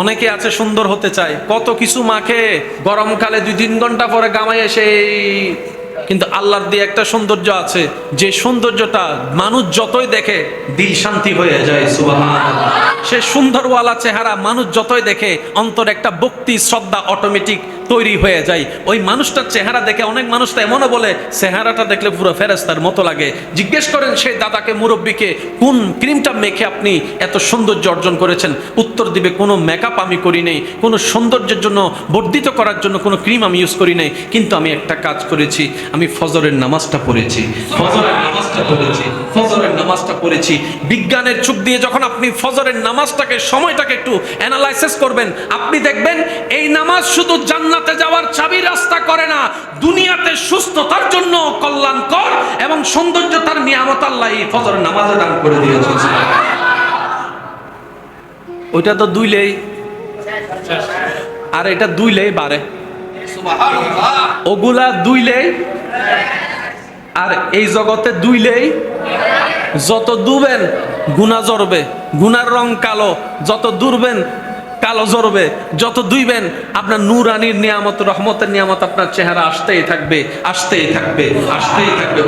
অনেকে আছে সুন্দর হতে চায় কত কিছু মাখে, গরমকালে দুই তিন ঘণ্টা পরে গামায় এসে কিন্তু আল্লাহর দিয়ে একটা সৌন্দর্য আছে যে সৌন্দর্যটা মানুষ যতই দেখে, দিল শান্তি হয়ে যায়। সে সুন্দরওয়ালা চেহারা মানুষ যতই দেখে, অন্তর একটা ভক্তি, শ্রদ্ধা অটোমেটিক তৈরি হয়ে যায়। ওই মানুষটার চেহারা দেখে অনেক মানুষ তো এমনও বলে, চেহারাটা দেখলে পুরো ফেরেস্তার মতো লাগে। জিজ্ঞেস করেন সেই দাদাকে, মুরব্বীকে, কোন ক্রিমটা মেখে আপনি এত সৌন্দর্য অর্জন করেছেন? উত্তর দিবে, কোনো মেকআপ আমি করি নাই, কোনো সৌন্দর্যের জন্য, বর্ধিত করার জন্য কোনো ক্রিম আমি ইউজ করি নাই, কিন্তু আমি একটা কাজ করেছি, আমি ফজরের নামাজটা পড়েছি। ফজরের নামাজটা পড়েছি, ফজরের নামাজটা পড়েছি। বিজ্ঞানের চোখ দিয়ে যখন আপনি ফজরের নামাজটাকে, সময়টাকে একটু অ্যানালাইসিস করবেন, আপনি দেখবেন এই নামাজ শুধু জান্নাতে যাওয়ার চাবি রাস্তা করে না। দুনিয়াতে সুস্থতার জন্য কল্যাণকর এবং সৌন্দর্যতার নিয়ামত আল্লাহ এই ফজরের নামাজে দান করে দিয়েছে। ওইটা তো দুইলেই আর এটা দুইলেই বাড়ে ওগুলা দুইলেই আর এই জগতে দুইলেই যত দুবেন গুণা জড়বে গুনার রং কালো। যত দূরবেন কালো জড়বে যত দুইবেন, আপনার নুরানির নিয়ামত, রহমতের নিয়ামত আপনার চেহারা আসতেই থাকবে আসতেই থাকবে আসতেই থাকবে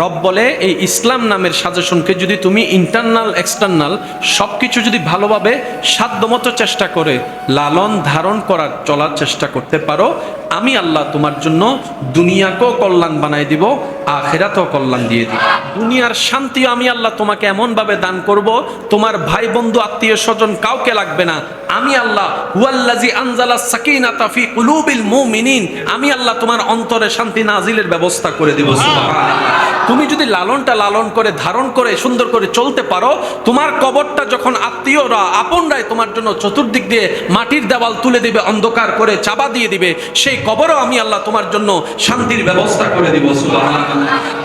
রব বলে, এই ইসলাম নামের সাজেশনকে যদি তুমি ইন্টারনাল এক্সটার্নাল সব কিছু যদি ভালোভাবে সাধ্যমতো চেষ্টা করে, লালন ধারণ করার, চলার চেষ্টা করতে পারো আমি আল্লাহ তোমার জন্য দুনিয়াকেও কল্যাণ বানাই দিব, আখেরাতেও কল্যাণ দিয়ে দিব। দুনিয়ার শান্তি আমি আল্লাহ তোমাকে এমনভাবে দান করব, তোমার ভাই, বন্ধু, আত্মীয়, স্বজন কাউকে লাগবে না। আমি আল্লাহ হুয়াল্লাজি আনজালা সাকিনাতা ফি কুলুবিল মুমিনিন, আমি আল্লাহ তোমার অন্তরে শান্তি নাজিলের ব্যবস্থা করে দিব তুমি যদি লালনটা লালন করে, ধারণ করে, সুন্দর করে চলতে পারো, তোমার কবরটা যখন আত্মীয়রা, আপনরাই তোমার জন্য চতুর্দিক দিয়ে মাটির দেওয়াল তুলে দিবে, অন্ধকার করে চাপা দিয়ে দিবে, সেই কবরও আমি আল্লাহ তোমার জন্য শান্তির ব্যবস্থা করে দিব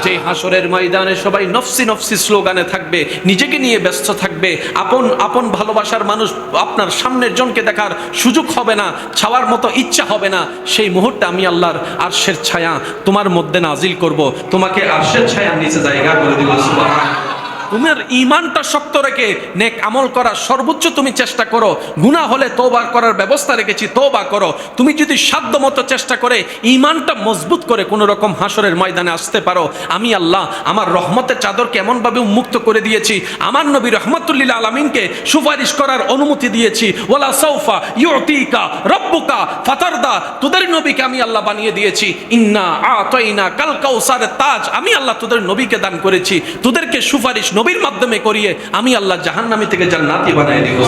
যে হাসরের ময়দানে সবাই নফসি নফসি স্লোগানে থাকবে, নিজেকে নিয়ে ব্যস্ত থাকবে, আপন আপন ভালোবাসার মানুষ আপনার সামনের জনকে দেখার সুযোগ হবে না, ছাওয়ার মতো ইচ্ছা হবে না, সেই মুহূর্তে আমি আল্লাহর আরশের ছায়া তোমার মধ্যে নাজিল করব, তোমাকে আরশের ছায়া নিচে জায়গা করে দিব, সুবহানাল্লাহ। তোমার ইমানটা শক্ত রেখে নেক আমল করার সর্বোচ্চ তুমি চেষ্টা করো। গুনাহ হলে তোবা করার ব্যবস্থা রেখেছি তোবা করো। তুমি যদি সাধ্য মতো চেষ্টা করে ইমানটা মজবুত করে কোনো রকম হাসরের ময়দানে আসতে পারো, আমি আল্লাহ আমার রহমতের চাদর কেমনভাবে উন্মুক্ত করে দিয়েছি, আমার নবী রহমতুল্লিল আলমিনকে সুপারিশ করার অনুমতি দিয়েছি ওলা সৌফা ইউতিকা রব্বুকা ফাতারদা, তোদের নবীকে আমি আল্লাহ বানিয়ে দিয়েছি, ইন্না আতইনা কাল কাউসারের তাজ, আমি আল্লাহ তোদের নবীকে দান করেছি, তোদেরকে সুপারিশ নবীর মাধ্যমে করিয়ে আমি আল্লাহ জাহান্নামী থেকে জান্নাতি বানিয়ে দিব।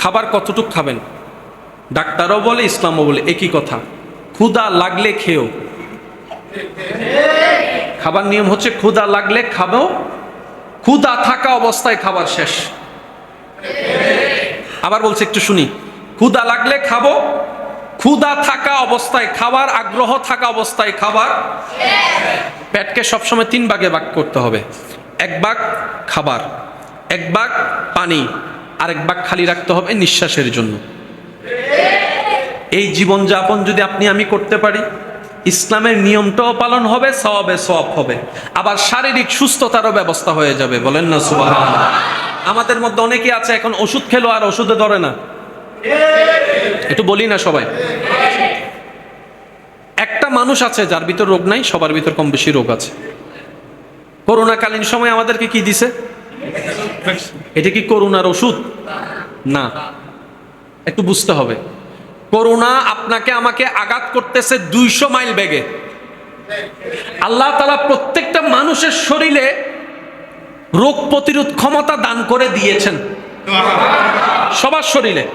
খাবার কতটুক খাবেন? ডাক্তারও বলে, ইসলামও বলে, একই কথা। ক্ষুদা লাগলে খেও খাবার নিয়ম হচ্ছে ক্ষুদা লাগলে খাব ক্ষুদা থাকা অবস্থায় খাবার শেষ। আবার বলছে, একটু শুনি। ক্ষুদা লাগলে খাব ক্ষুদা থাকা অবস্থায় খাবার, আগ্রহ থাকা অবস্থায় খাবার। পেটকে সবসময় তিন ভাগে ভাগ করতে হবে। এক ভাগ খাবার, এক ভাগ পানি, আর এক ভাগ খালি রাখতে হবে নিঃশ্বাসের জন্য। এই জীবনযাপন যদি আপনি আমি করতে পারি, ইসলামের নিয়মটাও পালন হবে, সওয়াবে সওয়াব হবে। আবার শারীরিক সুস্থতারও ব্যবস্থা হয়ে যাবে, বলেন না, সুবহানাল্লাহ। আমাদের মধ্যে অনেকে আছে, এখন ওষুধ খেলো আর ওষুধে ধরে না। একটু বলি না সবাই। একটা মানুষ আছে যার ভিতর রোগ নাই, সবার ভিতর কম বেশি রোগ আছে। করোনাকালীন সময় আমাদেরকে কি দিছে? এটা কি করোনার ওষুধ? না। একটু বুঝতে হবে। করোনা আপনাকে, আমাকে আঘাত করতেছে দুইশো মাইল বেগে। আল্লাহ তালা প্রত্যেকটা মানুষের শরীরে রোগ প্রতিরোধ ক্ষমতা দান করে দিয়েছেন। সবার শরীরে।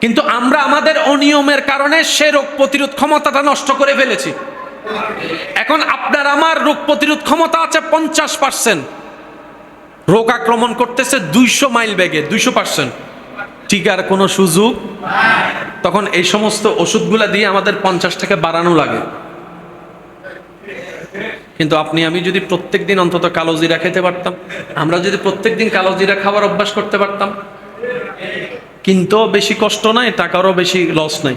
কিন্তু আমরা আমাদের অনিয়মের কারণে সে রোগ প্রতিরোধ ক্ষমতাটা নষ্ট করে ফেলেছি। এখন আপনার আমার রোগ প্রতিরোধ ক্ষমতা আছে পঞ্চাশ পার্সেন্ট। রোগ আক্রমণ করতেছে দুইশো মাইল বেগে, দুইশো পার্সেন্ট। টিকার কোনো সুযোগ? তখন এই সমস্ত ওষুধগুলা দিয়ে আমাদের পঞ্চাশ টাকা বাড়ানো লাগে। কিন্তু আপনি, আমি যদি প্রত্যেক দিন অন্তত কালো জিরা খেতে পারতাম, আমরা যদি প্রত্যেক দিন কালো জিরা খাবার অভ্যাস করতে পারতাম, কিন্তু বেশি কষ্ট নাই, টাকারও বেশি লস নাই।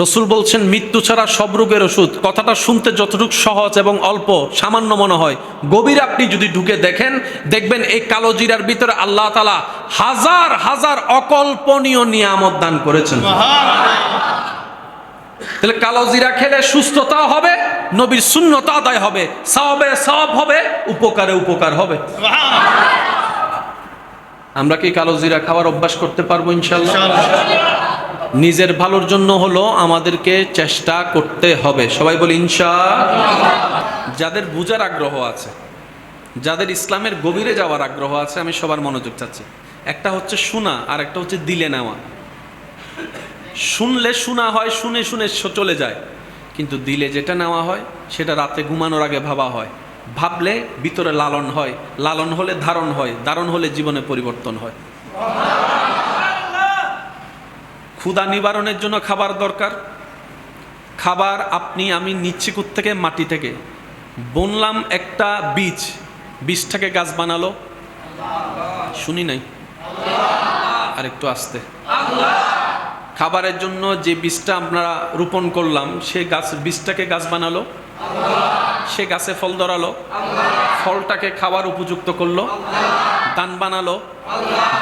রসুল বলছেন, মৃত্যু ছাড়া সব রোগের ওষুধ। কথাটা শুনতে যতটুকু সহজ এবং অল্প, সামান্য মনে হয়। গভীর আপনি যদি ঢুকে দেখেন, দেখবেন এই কালো জিরার ভিতরে আল্লাহ তালা হাজার হাজার অকল্পনীয় নিয়ামত দান করেছেন। তাহলে কালো জিরা খেলে সুস্থতা হবে, নবীর শূন্যতা আদায় হবে সবে সব হবে, উপকারে উপকার হবে। আমরা কি কালো জিরা খাওয়ার অভ্যাস করতে পারব ইনশাল্লাহ নিজের ভালোর জন্য হলো আমাদেরকে চেষ্টা করতে হবে। সবাই বলি, ইনশা যাদের বুঝার আগ্রহ আছে, যাদের ইসলামের গভীরে যাওয়ার আগ্রহ আছে, আমি সবার মনোযোগ চাচ্ছি। একটা হচ্ছে শোনা, আর একটা হচ্ছে দিলে নেওয়া। শুনলে শোনা হয়, শুনে শুনে চলে যায়। কিন্তু দিলে যেটা নেওয়া হয়, সেটা রাতে ঘুমানোর আগে ভাবা হয়। ভাবলে ভিতরে লালন হয়। লালন হলে ধারণ হয়, ধারণ হলে জীবনে পরিবর্তন হয়। ক্ষুধা নিবারণের জন্য খাবার দরকার। খাবার আপনি, আমি নিচ্ছি থেকে মাটি থেকে। বনলাম একটা বীজ বীজটাকে গাছ বানালো। শুনি নাই। আর একটু আসতে। খাবারের জন্য যে বীজটা আমরা রোপণ করলাম, সে গাছ, বীজটাকে গাছ বানালো। সে গাছে ফল ধরালো। ফলটাকে খাবার উপযুক্ত করল। দান বানালো।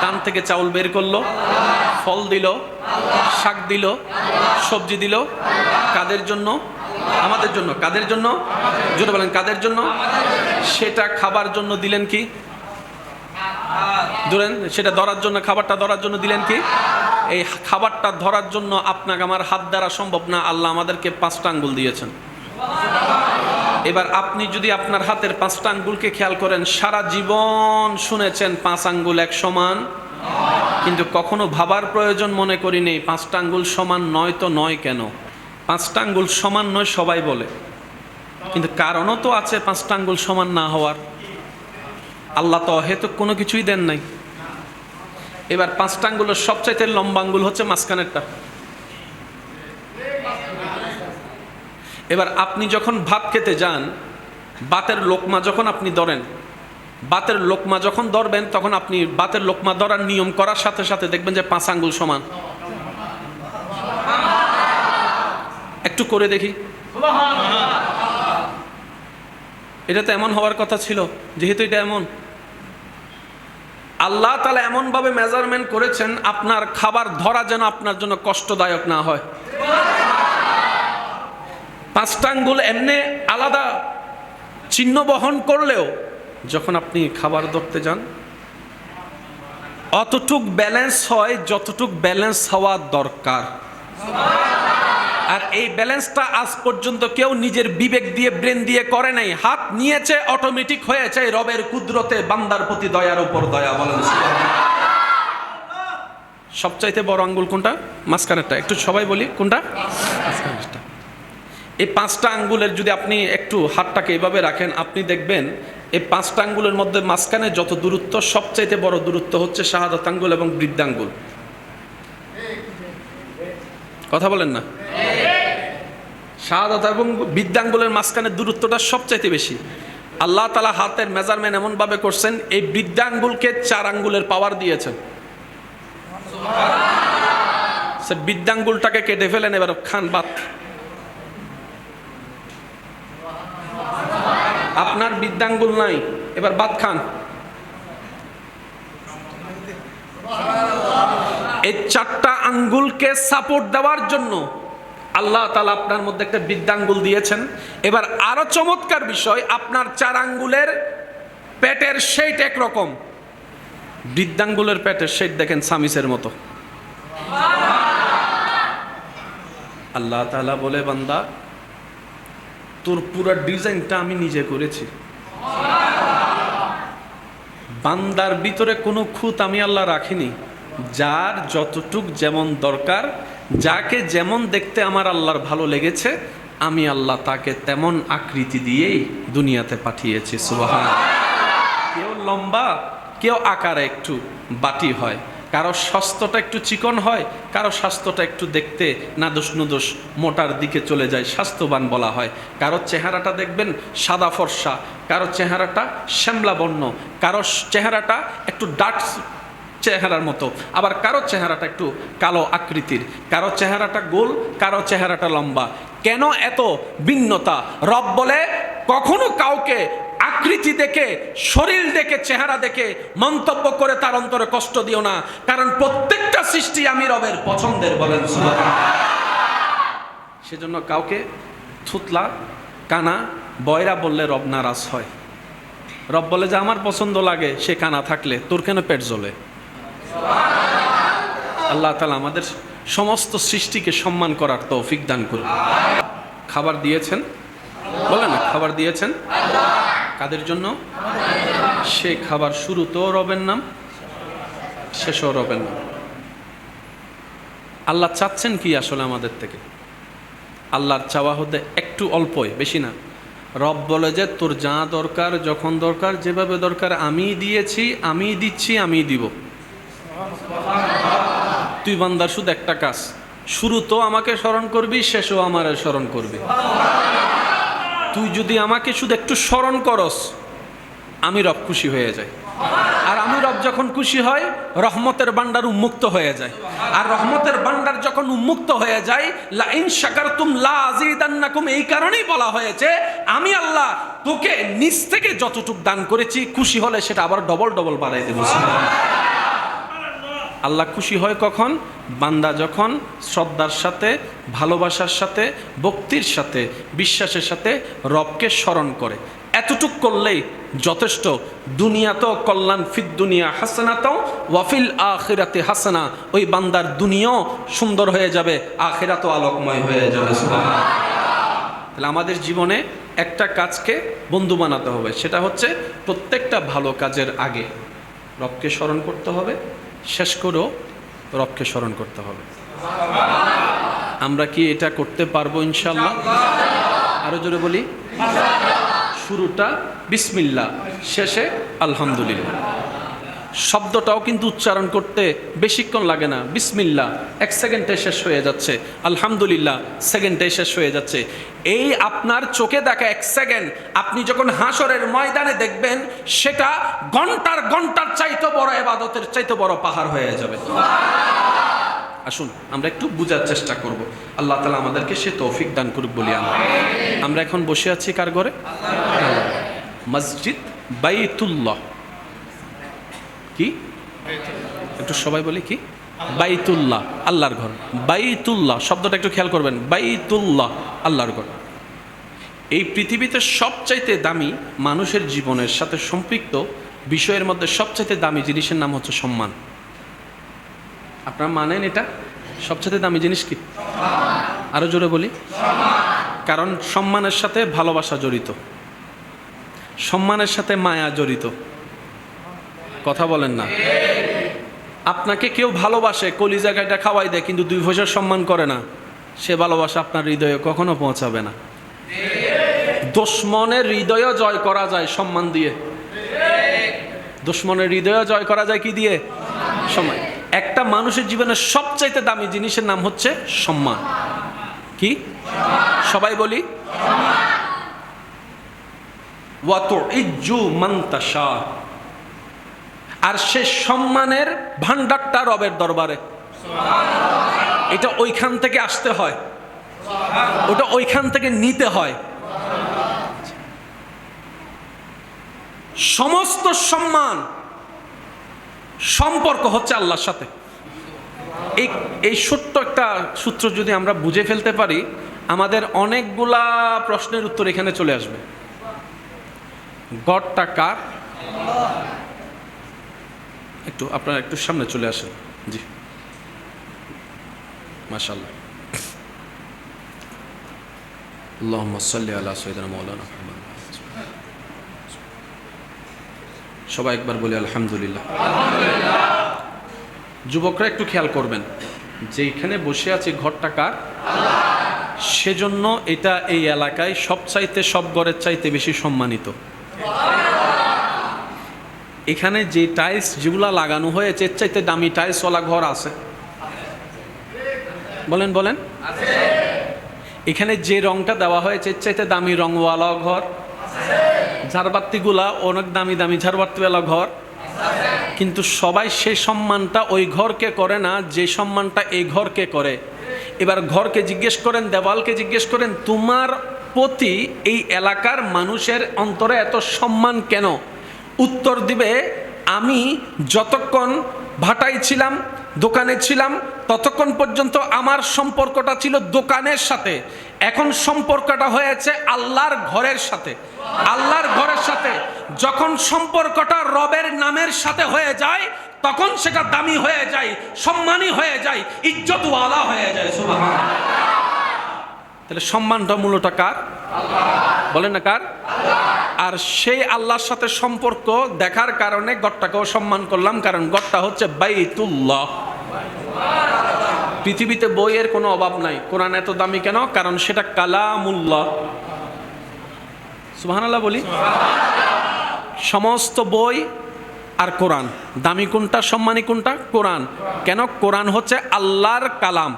দান থেকে চাউল বের করল। ফল দিল, শাক দিল, সবজি দিল, কাদের জন্য? আমাদের জন্য। কাদের জন্য? জোরে বলেন, কাদের জন্য? সেটা খাবার জন্য দিলেন কি? ধরেন, সেটা ধরার জন্য, খাবারটা ধরার জন্য দিলেন কি? এই খাবারটা ধরার জন্য আপনাকে আমার হাত দ্বারা সম্ভব না, আল্লাহ আমাদেরকে পাঁচটা আঙ্গুল দিয়েছেন। এবার আপনি যদি আপনার হাতের পাঁচটা আঙ্গুলকে খেয়াল করেন, সারা জীবন শুনেছেন পাঁচ আঙ্গুল এক সমান। কিন্তু কখনো ভাবার প্রয়োজন মনে করি নেই। পাঁচটা আঙ্গুল সমান নয় তো নয় কেন? পাঁচটা আঙ্গুল সমান নয় সবাই বলে। কিন্তু কারণও তো আছে পাঁচটা আঙ্গুল সমান না হওয়ার। আল্লাহ তো হয়তো কোনো কিছুই দেন নাই। এবার পাঁচটা আঙ্গুলের সবচাইতে লম্বা আঙ্গুল হচ্ছে মাঝখানেরটা। এবার আপনি যখন ভাত খেতে যান বাতের লোকমা যখন আপনি ধরেন বাতের লোকমা যখন ধরবেন, তখন আপনি বাতের লোকমা ধরার নিয়ম করার সাথে সাথে দেখবেন যে পাঁচ আঙ্গুল সমান। একটু করে দেখি। এটা তো এমন হওয়ার কথা ছিল, যেহেতু এটা এমন। আল্লাহ তালা এমনভাবে মেজারমেন্ট করেছেন, আপনার খাবার ধরা যেন আপনার জন্য কষ্টদায়ক না হয়। পাঁচটা আঙ্গুল এমনি আলাদা চিহ্ন বহন করলেও যখন আপনি খাবার ধরতে যান, অতটুক ব্যালেন্স হয় যতটুক ব্যালেন্স হওয়া দরকার। আর এই ব্যালেন্সটা আজ পর্যন্ত কেউ নিজের বিবেক দিয়ে ব্রেন দিয়ে করে নাই। হাত নিয়েছে অটোমেটিক হয়েছে, রবের কুদরতে বান্দার প্রতি দয়ার উপর দয়া বলেন সবচাইতে বড় আঙ্গুল কোনটা? মাঝখানেরটা। একটু সবাই বলি, কোনটা? মাঝখানেরটা। এই পাঁচটা আঙ্গুলের যদি আপনি একটু হাতটাকে এভাবে রাখেন, আপনি দেখবেন এই পাঁচটা আঙ্গুলের মধ্যে মাঝখানে যত দূরত্ব, সবচাইতে বড় দূরত্ব হচ্ছে শাহাদাত আঙ্গুল এবং বৃদ্ধাঙ্গুল কথা বলেন না? শাহাদাত এবং বৃদ্ধাঙ্গুলের মাঝখানে দূরত্বটা সবচাইতে বেশি। আল্লাহ তালা হাতের মেজারমেন্ট এমনভাবে করছেন, এই বৃদ্ধাঙ্গুলকে চার আঙ্গুলের পাওয়ার দিয়েছেন। সে বৃদ্ধাঙ্গুলটাকে কেটে ফেলেন, এবার খান বাত। আপনার বৃদ্ধাঙ্গুল নাই। এবার বাদ খান। এই চারটা আঙ্গুলকে সাপোর্ট দেওয়ার জন্য আল্লাহ তালা আপনার মধ্যে একটা বৃদ্ধাঙ্গুল দিয়েছেন। এবার আরও চমৎকার বিষয়, আপনার চার আঙ্গুলের পেটের শেট একরকম। বৃদ্ধাঙ্গুলের পেটের শেট দেখেন সামিসের মতো। আল্লাহ তালা বলে, বান্দা তোর পুরো ডিজাইনটা আমি নিজে করেছি। বান্দার ভিতরে কোনো খুঁত আমি আল্লাহ রাখিনি। যার যতটুক যেমন দরকার, যাকে যেমন দেখতে আমার আল্লাহর ভালো লেগেছে, আমি আল্লাহ তাকে তেমন আকৃতি দিয়েই দুনিয়াতে পাঠিয়েছি, সুবাহান। কেউ লম্বা, কেউ আকারে একটু বাটি হয়। কারও স্বাস্থ্যটা একটু চিকন হয়, কারও স্বাস্থ্যটা একটু দেখতে নাদোষ নুদোষ মোটার দিকে চলে যায়, স্বাস্থ্যবান বলা হয়। কারও চেহারাটা দেখবেন সাদা ফর্সা, কারও চেহারাটা শ্যামলা বর্ণ, কারও চেহারাটা একটু ডার্ক চেহারার মতো, আবার কারও চেহারাটা একটু কালো আকৃতির, কারও চেহারাটা গোল, কারও চেহারাটা লম্বা। কেন এত ভিন্নতা? রব বলে, কখনো কাউকে আকৃতি দেখে শরীর দেখে চেহারা দেখে মন্তব্য করে তার অন্তরে কষ্ট দিও না। কারণ প্রত্যেকটা সৃষ্টি আমি রবের পছন্দের বলেন সেজন্য কাউকে থুতলা কানা বয়রা বললে রব নারাজ হয়। রব বলে যে আমার পছন্দ লাগে সে কানা থাকলে তোর কেন পেট জ্বলে? আল্লাহ তালা আমাদের সমস্ত সৃষ্টিকে সম্মান করার তৌফিক দান করুন। খাবার দিয়েছেন? বলে না খাবার দিয়েছেন? কাদের জন্য? সে খাবার শুরুতেও রবের নাম, শেষও রবের নাম। আল্লাহ চাচ্ছেন কি আসলে আমাদের থেকে? আল্লাহর চাওয়া হতে একটু অল্পই, বেশি না। রব বলে যে, তোর যা দরকার, যখন দরকার, যেভাবে দরকার, আমি দিয়েছি, আমি দিচ্ছি, আমি দিব। তুই বান্দার শুধু একটা কাজ শুরু তো আমাকে স্মরণ করবি, শেষও আমার স্মরণ করবি। তুই যদি আমাকে শুধু একটু স্মরণ করস, আমি রব খুশি হয়ে যাই। আর আমি রব যখন খুশি হয়, রহমতের বান্ডার উন্মুক্ত হয়ে যায়। আর রহমতের বান্ডার যখন উন্মুক্ত হয়ে যায় লা ইন শাকারতুম লা আযীদান্নাকুম, এই কারণেই বলা হয়েছে, আমি আল্লাহ তোকে নিজ থেকে যতটুক দান করেছি, খুশি হলে সেটা আবার ডবল ডবল বাড়াই দেবো। আল্লাহ খুশি হয় কখন? বান্দা যখন শ্রদ্ধার সাথে, ভালোবাসার সাথে, ভক্তির সাথে, বিশ্বাসের সাথে রবকে স্মরণ করে। এতটুক করলেই যথেষ্ট। দুনিয়াতেও কল্যাণ ফিদ দুনিয়া হাসানাতেও ওয়াফিল আখিরাতে হাসানা। ওই বান্দার দুনিয়াও সুন্দর হয়ে যাবে আখিরাতও আলোকময় হয়ে যাবে তাহলে আমাদের জীবনে একটা কাজকে বন্ধু বানাতে হবে, সেটা হচ্ছে প্রত্যেকটা ভালো কাজের আগে রবকে স্মরণ করতে হবে শেষ করেও রক্ষে স্মরণ করতে হবে। আমরা কি এটা করতে পারব ইনশাল্লাহ আরও জোরে বলি। শুরুটা বিসমিল্লা শেষে আলহামদুলিল্লাহ। শব্দটাও কিন্তু উচ্চারণ করতে বেশিক্ষণ লাগে না। বিসমিল্লা এক সেকেন্ডে শেষ হয়ে যাচ্ছে। আলহামদুলিল্লাহ, সেকেন্ডে শেষ হয়ে যাচ্ছে। এই আপনার চোখে দেখা এক সেকেন্ড, আপনি যখন হাসরের ময়দানে দেখবেন, সেটা ঘণ্টার ঘণ্টার চাইতে বড় এবাদতের চাইতে বড় পাহাড় হয়ে যাবে। আসুন, আমরা একটু বোঝার চেষ্টা করব। আল্লাহ তালা আমাদেরকে সে তৌফিক দান করুক বলি আমরা আমরা এখন বসে আছি কার ঘরে। মসজিদ বাইতুল্লাহ। কি? একটু সবাই বলি কি? বাইতুল্লাহ, আল্লাহর ঘর। বাইতুল্লাহ, শব্দটা একটু খেয়াল করবেন। বাইতুল্লাহ, আল্লাহর ঘর। এই পৃথিবীতে সবচাইতে দামি মানুষের জীবনের সাথে সম্পৃক্ত বিষয়ের মধ্যে সবচাইতে দামি জিনিসের নাম হচ্ছে সম্মান। আপনারা মানেন এটা? সবচেয়ে দামি জিনিস কি? আরও জোরে বলি। কারণ সম্মানের সাথে ভালোবাসা জড়িত। সম্মানের সাথে মায়া জড়িত। কথা বলেন না। আপনাকে কেউ ভালোবাসে কলি জায়গাটা খাওয়াই দেয়, কিন্তু দুই পয়সার সম্মান করে না। সে ভালোবাসা আপনার হৃদয়ে কখনো পৌঁছাবে না। দুশ্মনের হৃদয় জয় করা যায় সম্মান দিয়ে। দুশ্মনের হৃদয় জয় করা যায় কি দিয়ে? সম্মান। একটা মানুষের জীবনের সবচাইতে দামি জিনিসের নাম হচ্ছে সম্মান। কি? সবাই বলি। ওয়াতো ইজ্জু মান্তাসা আর সে সম্মানের ভান্ডারটা রবের দরবারে। এটা ওইখান থেকে আসতে হয়। ওটা ওইখান থেকে নিতে হয়। সমস্ত সম্মান, সম্পর্ক হচ্ছে আল্লাহর সাথে। এই এই ছোট্ট একটা সূত্র যদি আমরা বুঝে ফেলতে পারি, আমাদের অনেকগুলা প্রশ্নের উত্তর এখানে চলে আসবে। গড়টা কার? একটু আপনারা একটু সামনে চলে আসেন। জি। মাশাল্লাহ আল্লাহ সবাই একবার বলি আলহামদুলিল্লাহ। যুবকরা একটু খেয়াল করবেন যেইখানে বসে আছে ঘরটা কার? সেজন্য এটা এই এলাকায় সব চাইতে সব ঘরের চাইতে বেশি সম্মানিত। এখানে যে টাইলস যেগুলা লাগানো হয়েছে চাইতে দামি টাইলসওয়ালা ঘর আছে। বলেন বলেন। এখানে যে রংটা দেওয়া হয়েছে চাইতে দামি রংওয়ালা ঘর। ঝাড়বাতিগুলা অনেক দামি দামি ঝাড়বাতিওয়ালা ঘর। কিন্তু সবাই সেই সম্মানটা ওই ঘরকে করে না, যে সম্মানটা এই ঘরকে করে। এবার ঘরকে জিজ্ঞেস করেন, দেওয়ালকে জিজ্ঞেস করেন, তোমার প্রতি এই এলাকার মানুষের অন্তরে এত সম্মান কেন? উত্তর দিবে, আমি যতক্ষণ ভাটাই ছিলাম, দোকানে ছিলাম, ততক্ষণ পর্যন্ত আমার সম্পর্কটা ছিল দোকানের সাথে। এখন সম্পর্কটা হয়েছে আল্লাহর ঘরের সাথে। আল্লাহর ঘরের সাথে। যখন সম্পর্কটা রবের নামের সাথে হয়ে যায়, তখন সেটা দামি হয়ে যায়, সম্মানী হয়ে যায়, ইজ্জতওয়ালা হয়ে যায়, সুবহানাল্লাহ। তাহলে সম্মানটা মূলত কার? বলেন না কার? আর সেই আল্লাহর সাথে সম্পর্ক দেখার কারণে গড়টাকেও সম্মান করলাম কারণ গড়টা হচ্ছে বাইতুল্লাহ। পৃথিবীতে বইয়ের কোনো অভাব নাই। কোরআন এত দামি কেন? কারণ সেটা কালামুল্লাহ। সুবহানাল্লাহ বলি। সমস্ত বই আর কোরআন। দামি কোনটা, সম্মানী কোনটা? কোরআন। কেন? কোরআন হচ্ছে আল্লাহর কালাম।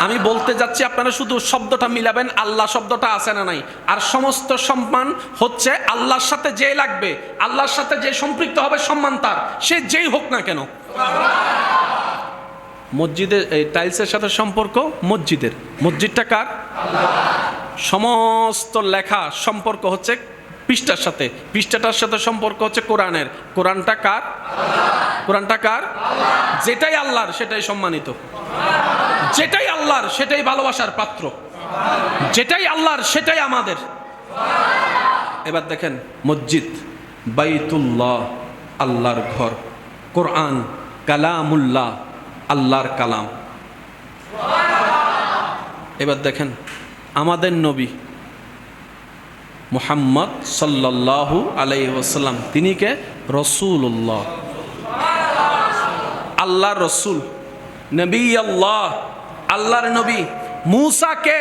আমি বলতে যাচ্ছি, আপনারা শুধু শব্দটা মিলাবেন, আল্লাহ শব্দটা আছে না নাই। আর সমস্ত সম্মান হচ্ছে আল্লাহর সাথে যে লাগবে, আল্লাহর সাথে যে সম্পৃক্ত হবে সম্মান তার। সে যেই হোক না কেন। মসজিদের এই টাইলসের সাথে সম্পর্ক? মসজিদের। মসজিদটা কার? সমস্ত লেখা সম্পর্ক হচ্ছে পৃষ্ঠার সাথে। পৃষ্ঠাটার সাথে সম্পর্ক হচ্ছে কোরআনের। কোরআনটা কার? কোরআনটা কার? যেটাই আল্লাহর, সেটাই সম্মানিত। যেটাই আল্লাহর, সেটাই ভালোবাসার পাত্র। যেটাই আল্লাহর, সেটাই আমাদের। এবার দেখেন, মসজিদ, বাইতুল্লাহ, আল্লাহর ঘর। কোরআন, কালামুল্লাহ, আল্লাহর কালাম। এবার দেখেন, আমাদের নবী মুহাম্মদ সাল্লাল্লাহু আলাইহি ওয়াসাল্লাম। তিনি কে? রসুল্লাহ আল্লাহর রসুল। নবী আল্লাহ আল্লাহর নবী। মুসা কে?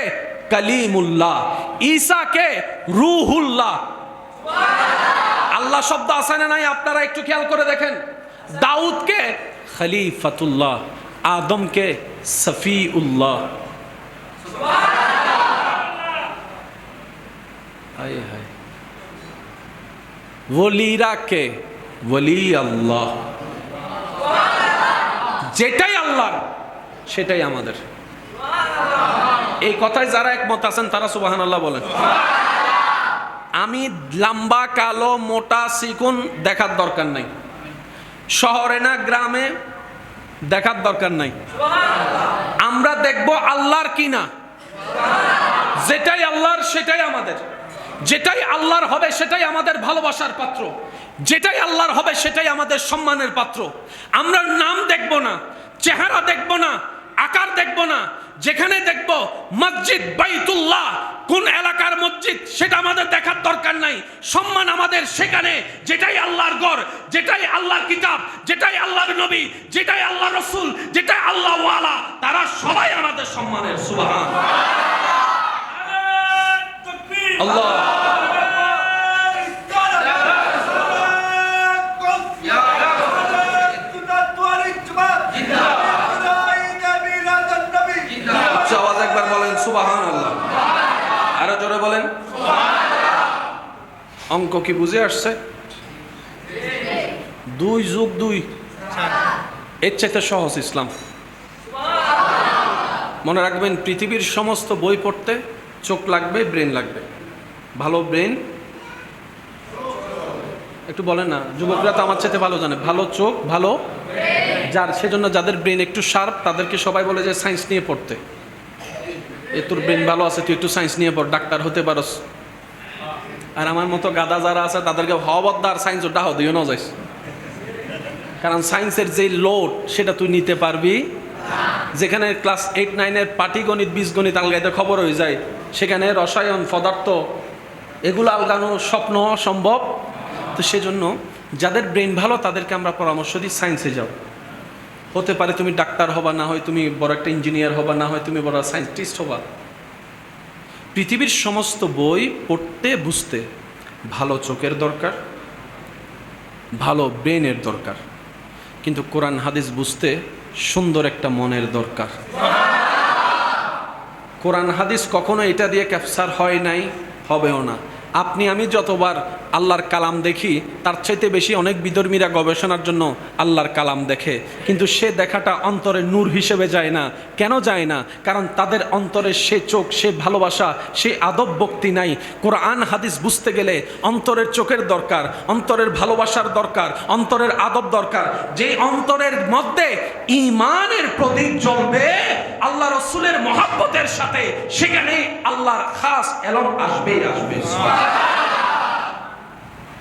কালিমুল্লাহ। ঈসা কে? রুহুল্লাহ। আল্লাহ শব্দ আছে না নাই? আপনারা একটু খেয়াল করে দেখেন। দাউদকে খলিফাতুল্লাহ। আদমকে সফিউল্লাহ। হায় ওলিরা কে ওলি আল্লাহ। যেটাই আল্লাহর, সেটাই আমাদের। এই কথায় যারা একমত আছেন, তারা সুবাহান আল্লাহ বলেন। আমি লম্বা, কালো, মোটা, সিকুন দেখার দরকার নাই। শহরে না, গ্রামে দেখার দরকার নাই। আমরা দেখব আল্লাহর কিনা। যেটাই আল্লাহর, সেটাই আমাদের। যেটাই আল্লাহর হবে সেটাই আমাদের ভালোবাসার পাত্র। যেটাই আল্লাহর হবে সেটাই আমাদের সম্মানের পাত্র। আমরা নাম দেখব না, চেহারা দেখব না, আকার দেখব না। যেখানে দেখব মসজিদ, বাইতুল্লাহ, কোন এলাকার মসজিদ, সেটা আমাদের দেখার দরকার নাই। সম্মান আমাদের সেখানে। যেটাই আল্লাহর গড় যেটাই আল্লাহর কিতাব, যেটাই আল্লাহর নবী, যেটাই আল্লাহ রসুল, যেটাই আল্লাহ ওয়ালা তারা সবাই আমাদের সম্মানের, সুবাহান। আল্লাহ। আওয়াজ একবার বলেন আল্লাহ বলেন। অঙ্ক কি বুঝে আসছে? দুই যুগ দুই। এর চাইতে সহজ ইসলাম। মনে রাখবেন, পৃথিবীর সমস্ত বই পড়তে চোখ লাগবে, ব্রেন লাগবে। ভালো ব্রেন? একটু বলেন না, যুবকরা তো আমার চাইতে ভালো জানে। ভালো চোখ, ভালো যার, সেজন্য যাদের ব্রেন একটু শার্প, তাদেরকে সবাই বলে যে সায়েন্স নিয়ে পড়তে। এ তোর ব্রেন ভালো আছে, তুই একটু সায়েন্স নিয়ে পড়, ডাক্তার হতে পারস। আর আমার মতো গাদা যারা আছে, তাদেরকে হওয়াবদ্দার সায়েন্স ডাহ দিও না যাইস। কারণ সায়েন্সের যে লোড, সেটা তুই নিতে পারবি। যেখানে ক্লাস এইট, নাইনের পাটিগণিত, বীজগণিত, আলগাইতে খবর হয়ে যায়, সেখানে রসায়ন, পদার্থ এগুলো আলগানো স্বপ্ন হওয়া সম্ভব তো সেজন্য যাদের ব্রেন ভালো, তাদেরকে আমরা পরামর্শ দিই সায়েন্সে যাও। হতে পারে তুমি ডাক্তার হবা, না হয় তুমি বড় একটা ইঞ্জিনিয়ার হবা, না হয় তুমি বড় সায়েন্টিস্ট হবা। পৃথিবীর সমস্ত বই পড়তে, বুঝতে ভালো চোখের দরকার, ভালো ব্রেনের দরকার। কিন্তু কোরআন, হাদিস বুঝতে সুন্দর একটা মনের দরকার। কোরআন, হাদিস কখনো এটা দিয়ে ক্যাপচার হয় নাই। হবেও না আপনি, আমি যতবার আল্লাহর কালাম দেখি, তার চাইতে বেশি অনেক বিধর্মীরা গবেষণার জন্য আল্লাহর কালাম দেখে। কিন্তু সে দেখাটা অন্তরে নূর হিসেবে যায় না। কেন যায় না? কারণ তাদের অন্তরে সে চোখ, সে ভালোবাসা, সে আদব ভক্তি নাই। কোরআন, হাদিস বুঝতে গেলে অন্তরের চোখের দরকার, অন্তরের ভালোবাসার দরকার, অন্তরের আদব দরকার। যে অন্তরের মধ্যে ইমানের প্রদীপ জ্বলবে, আল্লাহ রসুলের মহাব্বতের সাথে সেখানে আল্লাহর খাস এলম আসবেই আসবে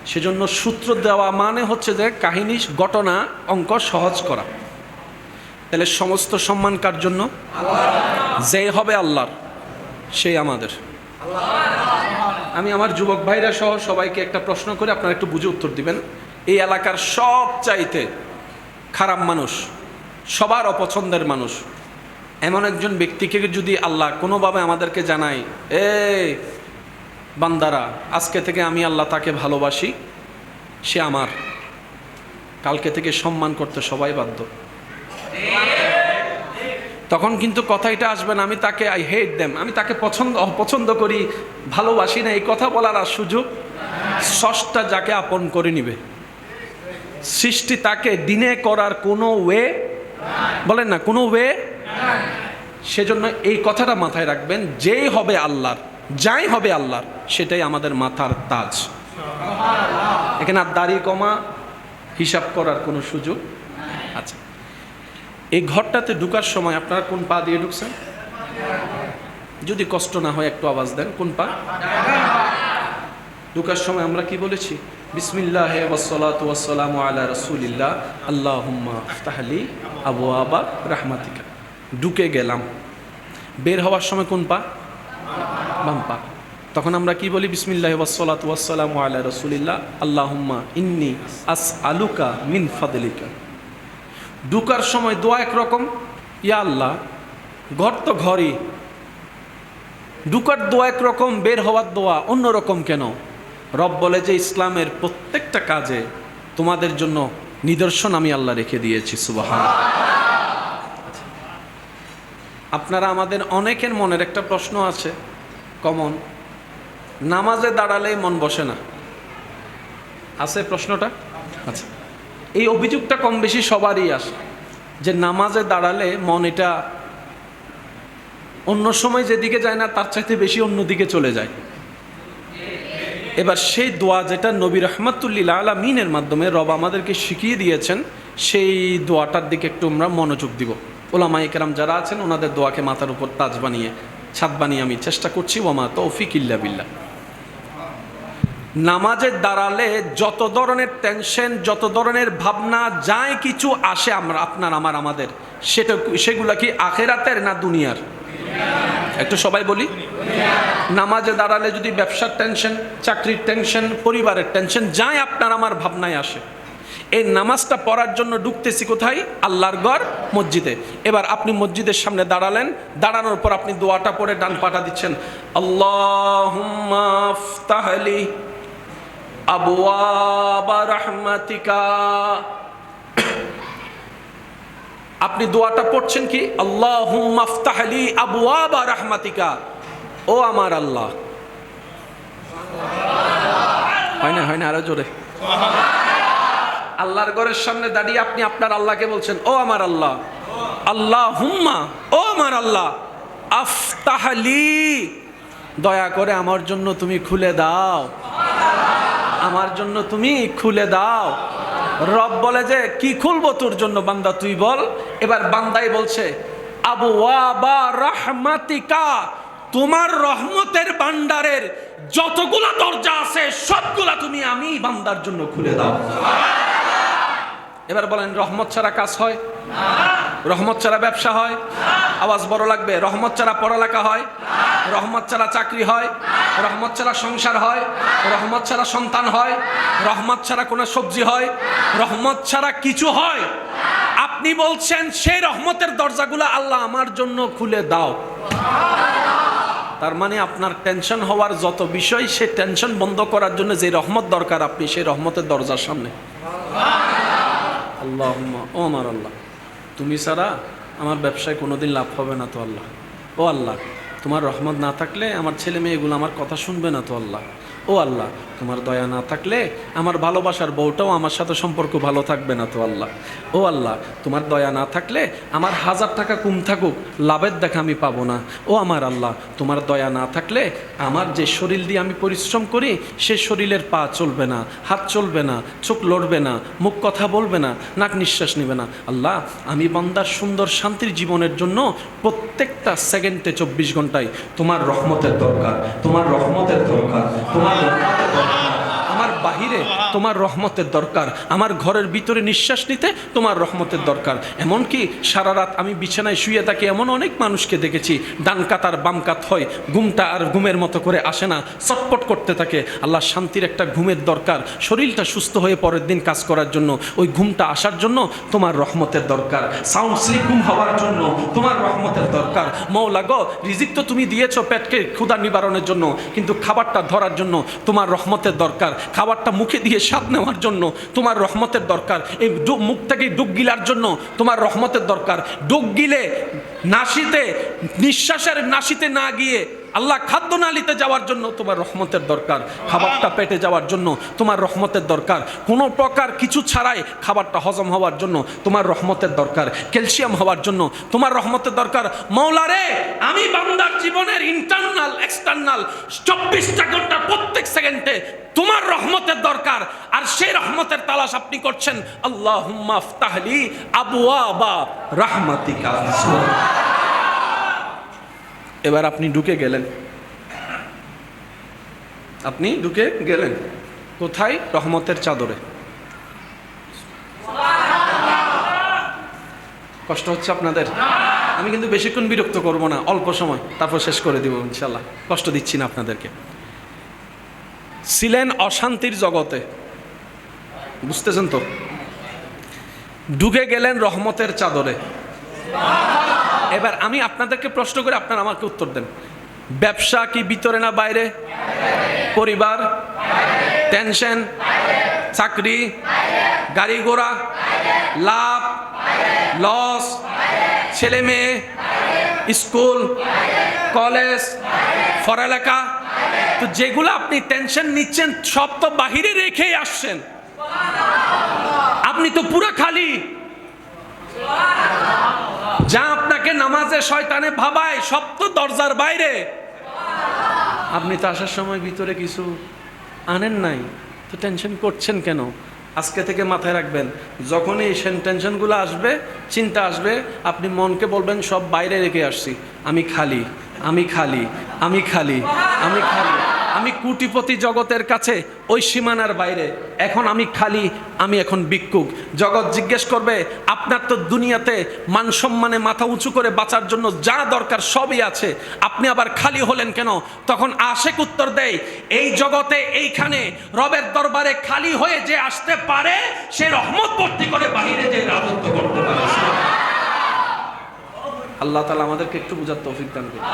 সেজন্য সূত্র দেওয়া মানে হচ্ছে যে কাহিনী, ঘটনা, অঙ্ক সহজ করা। তাহলে সমস্ত সম্মান কার জন্য? যে হবে আল্লাহর, সেই আমাদের। আমি আমার যুবক ভাইরা সহ সবাইকে একটা প্রশ্ন করে, আপনারা একটু বুঝে উত্তর দিবেন। এই এলাকার সব চাইতে খারাপ মানুষ, সবার অপছন্দের মানুষ, এমন একজন ব্যক্তিকে যদি আল্লাহ কোনোভাবে আমাদেরকে জানায় এ বান্দারা, আজকে থেকে আমি আল্লাহ তাকে ভালোবাসি, সে আমার। কালকে থেকে সম্মান করতে সবাই বাধ্য। তখন কিন্তু কথা এটা আসবে না, আমি তাকে আই হেট দেম আমি তাকে পছন্দ, অপছন্দ করি, ভালোবাসি না, এই কথা বলার আর সুযোগ ষষ্ঠা যাকে আপন করে নিবে। সৃষ্টি তাকে দিনে করার কোনো ওয়ে বলেন না, কোনো ওয়ে সেজন্য এই কথাটা মাথায় রাখবেন, যেই হবে আল্লাহর। যাই হবে আল্লাহর সেটাই আমাদের মাথার তাজ। এখানে আর দাড়ি কমা, হিসাব করার কোনো সুযোগ আচ্ছা এই ঘরটাতে ঢুকার সময় আপনারা কোন পা দিয়ে ঢুকছেন? যদি কষ্ট না হয় একটু আওয়াজ দেন, কোন পা? ঢুকার সময় আমরা কি বলেছি? বিসমিল্লাহ ওয়াসালাতাম আলা রসুলিল্লাহ, আল্লাহুম্মা আফতাহলি আবু আবা রাহমাতিকা। ঢুকে গেলাম। বের হওয়ার সময় কোন পা? বাম পা তখন আমরা কি বলি? বিসমিল্লাহ ওয়াসালাতাম আলা রসুলিল্লাহ। আল্লাহুম্মা ইন্নি আস আলুকা মিন ফাদলিকা। ঢুকার সময় দোয়া একরকম। ইয়া আল্লাহ, ঘর তো ঘরই। ঢুকার দোয়া একরকম, বের হওয়ার দোয়া অন্যরকম কেন? রব বলে যে, ইসলামের প্রত্যেকটা কাজে তোমাদের জন্য নিদর্শন আমি আল্লাহ রেখে দিয়েছি সুবাহান আপনারা আমাদের অনেকের মনের একটা প্রশ্ন আছে। কমন, নামাজে দাঁড়ালেই মন বসে না। আছে প্রশ্নটা? আচ্ছা। এই অভিযোগটা কম বেশি সবারই আসে যে নামাজে দাঁড়ালে মন এটা অন্য সময় যেদিকে যায় না, তার চাইতে বেশি অন্যদিকে চলে যায়। এবার সেই দোয়া যেটা নবী রহমতুল্লিল আলমিনের মাধ্যমে রব আমাদেরকে শিখিয়ে দিয়েছেন, সেই দোয়াটার দিকে একটু আমরা মনোযোগ দিব। ওলামা একরাম যারা আছেন, ওনাদের দোয়াকে মাথার উপর তাজ বানিয়ে ছাদ বানিয়ে আমি চেষ্টা করছি ওমা তৌফিক ইল্লা বিল্লাহ। নামাজের দাঁড়ালে যত ধরনের টেনশন যত ধরনের ভাবনা, যাই কিছু আসে আমরা, আপনার, আমার, আমাদের, সেটা সেগুলো কি আখেরাতের না দুনিয়ার? একটু সবাই বলি। নামাজে দাঁড়ালে যদি ব্যবসার টেনশন চাকরির টেনশন পরিবারের টেনশন যাই আপনার, আমার ভাবনায় আসে। এই নামাজটা পড়ার জন্য ঢুকতেছি কোথায়? আল্লাহর ঘর মসজিদে। এবার আপনি মসজিদের সামনে দাঁড়ালেন, দাঁড়ানোর পর আপনি দোয়াটা পড়ে ডান পাটা দিচ্ছেন আল্লাহ তাহলি আবওয়াবা রাহমাতিকা। আপনি দোয়াটা পড়ছেন কি আল্লাহ মাফতাহলি আবওয়াবা রাহমাতিকা। ও আমার আল্লাহ। হয় না হয় না, আরও জোরে। আল্লাহর ঘরের সামনে দাঁড়িয়ে আপনি আপনার আল্লাহকে বলছেন, ও আমার আল্লাহ আল্লাহ হুম্মা ও আমার আল্লাহ আফতাহলি দয়া করে আমার জন্য তুমি খুলে দাও, আমার জন্য তুমি খুলে দাও, রব বলে যে, কি খুলবো তোর জন্য বান্দা, তুই বল। এবার বান্দাই বলছে আবু ওয়াবা রাহমাতিকা, তোমার রহমতের ভান্ডারের যতগুলা দরজা আছে, সবগুলা তুমি আমি বান্দার জন্য খুলে দাও। এবার বলেন, রহমত ছাড়া কাজ হয়? রহমত ছাড়া ব্যবসা হয়? আওয়াজ বড় লাগবে, রহমত ছাড়া পড়ালেখা হয়? রহমত ছাড়া চাকরি হয়? রহমত ছাড়া সংসার হয়? রহমত ছাড়া সন্তান হয়? রহমত ছাড়া কোনো সবজি হয়? রহমত ছাড়া কিছু হয়? আপনি বলছেন, সেই রহমতের দরজাগুলো আল্লাহ আমার জন্য খুলে দাও। তার মানে আপনার টেনশন হওয়ার যত বিষয় সে টেনশন বন্ধ করার জন্য যে রহমত দরকার আপনি, সেই রহমতের দরজার সামনে। আল্লাহ ও আমার আল্লাহ। তুমি ছাড়া আমার ব্যবসায় কোনোদিন লাভ হবে না তো আল্লাহ। ও আল্লাহ তোমার রহমত না থাকলে আমার ছেলে মেয়েগুলো আমার কথা শুনবে না তো আল্লাহ। ও আল্লাহ, তোমার দয়া না থাকলে আমার ভালোবাসার বউটাও আমার সাথে সম্পর্ক ভালো থাকবে না তো আল্লাহ। ও আল্লাহ, তোমার দয়া না থাকলে আমার হাজার টাকা কম থাকুক, লাভের দেখা আমি পাবো না। ও আমার আল্লাহ, তোমার দয়া না থাকলে আমার যে শরীর দিয়ে আমি পরিশ্রম করি, সে শরীরের পা চলবে না, হাত চলবে না, চোখ লড়বে না, মুখ কথা বলবে না, নাক নিঃশ্বাস নেবে না। আল্লাহ, আমি বান্দার সুন্দর শান্তির জীবনের জন্য প্রত্যেকটা সেকেন্ডে চব্বিশ ঘন্টায় তোমার রহমতের দরকার তোমার রহমতের দরকার তোমার রহমতের দরকার। আমার বাহিরে তোমার রহমতের দরকার। আমার ঘরের ভিতরে নিঃশ্বাস নিতে তোমার রহমতের দরকার। এমনকি সারা রাত আমি বিছানায় শুয়ে থাকি এমন অনেক মানুষকে দেখেছি, ডান কাত আর বাম কাত হয়, ঘুমটা আর ঘুমের মতো করে আসে না চটপট করতে থাকে। আল্লাহ শান্তির একটা ঘুমের দরকার। শরীরটা সুস্থ হয়ে পরের দিন কাজ করার জন্য, ওই ঘুমটা আসার জন্য তোমার রহমতের দরকার। সাউন্ড স্লিপ ঘুম হওয়ার জন্য তোমার রহমতের দরকার। মৌলা গো, রিজিক তো তুমি দিয়েছ পেটকে ক্ষুধা নিবারণের জন্য, কিন্তু খাবারটা ধরার জন্য তোমার রহমতের দরকার। খাবারটা মুখে দিয়ে স্বাদ নেওয়ার জন্য তোমার রহমতের দরকার। এই মুখ থেকে ডুব গিলার জন্য তোমার রহমতের দরকার। ডুব গিলে নাসিতে, নিঃশ্বাসের নাসিতে না গিয়ে আল্লাহ খাদ্য নালিতে যাওয়ার জন্য তোমার রহমতের দরকার, খাবারটা পেটে যাওয়ার জন্য তোমার রহমতের দরকার। কোনো প্রকার কিছু ছাড়াই খাবারটা হজম হওয়ার জন্য তোমার রহমতের দরকার, ক্যালসিয়াম হওয়ার জন্য তোমার রহমতের দরকার। মৌলারে, আমি বান্দার জীবনের ইন্টারনাল এক্সটার্নাল চব্বিশটা ঘণ্টা প্রত্যেক সেকেন্ডে তোমার রহমতের দরকার, আর সেই রহমতের তালাশ আপনি করছেন আল্লাহ তাহলি আবু আবা রাহমাতিকা। এবার আপনি ঢুকে গেলেন। আপনি ঢুকে গেলেন। কোথায়? রহমতের চাদরে। কষ্ট হচ্ছে আপনাদের? আমি কিন্তু বেশিক্ষণ বিরক্ত করব না, অল্প সময়। তারপর শেষ করে দিব ইনশাল্লাহ কষ্ট দিচ্ছি না আপনাদেরকে। ছিলেন অশান্তির জগতে। বুঝতেছেন তো? ঢুকে গেলেন রহমতের চাদরে। এবার আমি আপনাদেরকে প্রশ্ন করে আপনারা আমাকে উত্তর দেন। ব্যবসা কি ভিতরে না বাইরে? পরিবার? টেনশন চাকরি? গাড়ি ঘোড়া? লাভ? লস ছেলে মেয়ে? স্কুল? কলেজ পড়ালেখা? তো যেগুলো আপনি টেনশন নিচ্ছেন, সব তো বাহিরে রেখেই আসছেন। আপনি তো পুরো খালি যা আপনাকে নামাজে শয়তানে ভাবায়, সব তো দরজার বাইরে। আপনি তো আসার সময় ভিতরে কিছু আনেন নাই, তো টেনশন করছেন কেন? আজকে থেকে মাথায় রাখবেন, যখনই এই টেনশনগুলো আসবে, চিন্তা আসবে, আপনি মনকে বলবেন, সব বাইরে রেখে আসছি। আমি খালি আমি খালি আমি খালি আমি খালি। আমি কুটিপতি জগতের কাছে ওই সীমানার বাইরে। এখন আমি খালি, আমি এখন ভিক্ষুক। জগৎ জিজ্ঞেস করবে, আপনার তো দুনিয়াতে মান সম্মানে মাথা উঁচু করে বাঁচার জন্য যা দরকার সবই আছে। আপনি আবার খালি হলেন কেন? তখন আশেক উত্তর দেয়, এই জগতে এইখানে রবের দরবারে খালি হয়ে যে আসতে পারে, সে রহমত ভর্তি করে বাহিরে যে রাজত্ব করতে পারে। আল্লাহ তালা আমাদেরকে একটু বুঝার তৌফিক দান করুন।